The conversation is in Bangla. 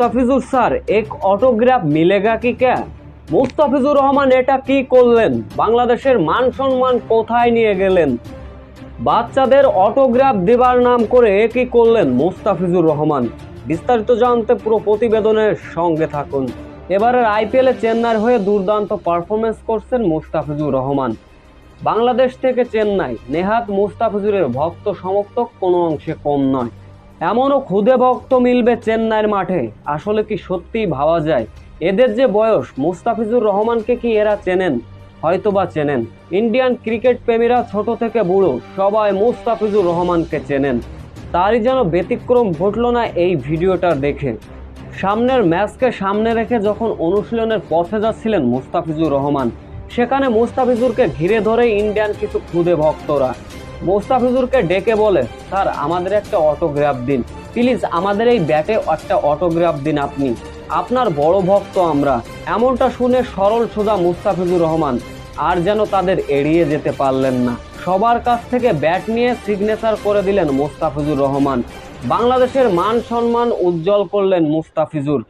মুস্তাফিজুর স্যার, এক অটোগ্রাফ মিলেগা কি ক্যা মুস্তাফিজুর রহমান, এটা কি করলেন? বাংলাদেশের মান সম্মান কোথায় নিয়ে গেলেন? বাচ্চাদের অটোগ্রাফ দেবার নাম করে কি করলেন মুস্তাফিজুর রহমান? বিস্তারিত জানতে পুরো প্রতিবেদনের সঙ্গে থাকুন। এবারের আইপিএলে চেন্নাইয়ের হয়ে দুর্দান্ত পারফরমেন্স করছেন মুস্তাফিজুর রহমান। বাংলাদেশ থেকে চেন্নাই, নেহাত মুস্তাফিজুরের ভক্ত সমর্থক কোনো অংশে কম নয়। এমনও খুদে ভক্ত মিলবে চেন্নাইয়ের মাঠে। আসলে কি সত্যিই ভাবা যায়? এদের যে বয়স, মুস্তাফিজুর রহমানকে কি এরা চেনেন? হয়তোবা চেনেন। ইন্ডিয়ান ক্রিকেট প্রেমীরা ছোট থেকে বুড়ো, সবাই মুস্তাফিজুর রহমানকে চেনেন। তারই যেন ব্যতিক্রম ঘটল না এই ভিডিওটা দেখে। সামনের ম্যাচকে সামনে রেখে যখন অনুশীলনের পথে যাচ্ছিলেন মুস্তাফিজুর রহমান, সেখানে মুস্তাফিজুরকে ঘিরে ধরে ইন্ডিয়ান কিছু খুদে ভক্তরা। মুস্তাফিজুরকে ডেকে বলে, স্যার, আমাদের একটা অটোগ্রাফ দিন। প্লিজ আমাদের এই ব্যাটে একটা অটোগ্রাফ দিন আপনি। আপনার বড় ভক্ত আমরা। এমনটা শুনে সরল সোজা মুস্তাফিজুর রহমান আর যেন তাদের এড়িয়ে যেতে পারলেন না। সবার কাছ থেকে ব্যাট নিয়ে সিগনেচার করে দিলেন মুস্তাফিজুর রহমান। বাংলাদেশের মান সম্মান উজ্জ্বল করলেন মুস্তাফিজুর।